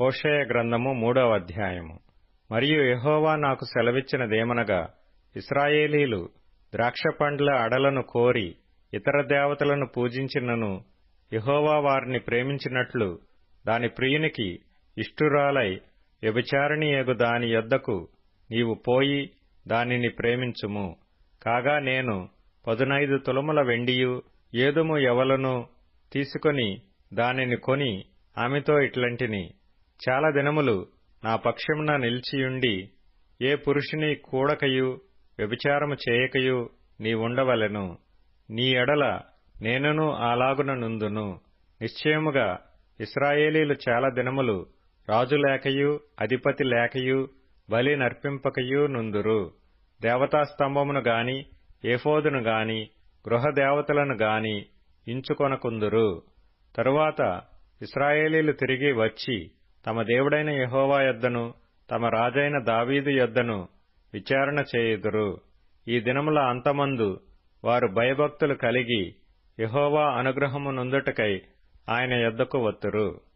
హోషేయ గ్రంథము మూడవ అధ్యాయము. మరియు యహోవా నాకు సెలవిచ్చినదేమనగా ఇస్రాయేలీలు ద్రాక్షపండ్ల అడలను కోరి ఇతర దేవతలను పూజించినను యహోవా వారిని ప్రేమించినట్లు దాని ప్రియునికి ఇష్టురాలై వ్యభిచారిణియగు దాని యొద్దకు నీవు పోయి దానిని ప్రేమించుము. కాగా నేను పదునైదు తులముల వెండియు ఏదుము ఎవలను తీసుకొని దానిని కొని ఆమెతో ఇట్లాంటిని చాలా దినములు నా పక్షమున నిలిచియుండి ఏ పురుషుని కూడకయు వ్యభిచారము చేయకయు నీవుండవలెను నీ ఎడల నేనును అలాగున నుందును. నిశ్చయముగా ఇస్రాయేలీలు చాలా దినములు రాజు లేకయు అధిపతి లేకయు బలి నర్పింపకయు నుందురు. దేవతాస్తంభమును గాని ఏఫోదును గాని గృహదేవతలను గాని ఇంచుకొనకుందురు. తరువాత ఇస్రాయేలీలు తిరిగి వచ్చి తమ దేవుడైన యహోవా యొద్దను తమ రాజైన దావీదు యొద్దను విచారణ చేయుదురు. ఈ దినముల అంతమందు వారు భయభక్తులు కలిగి యహోవా అనుగ్రహము నొందుటకై ఆయన యొద్దకు వత్తురు.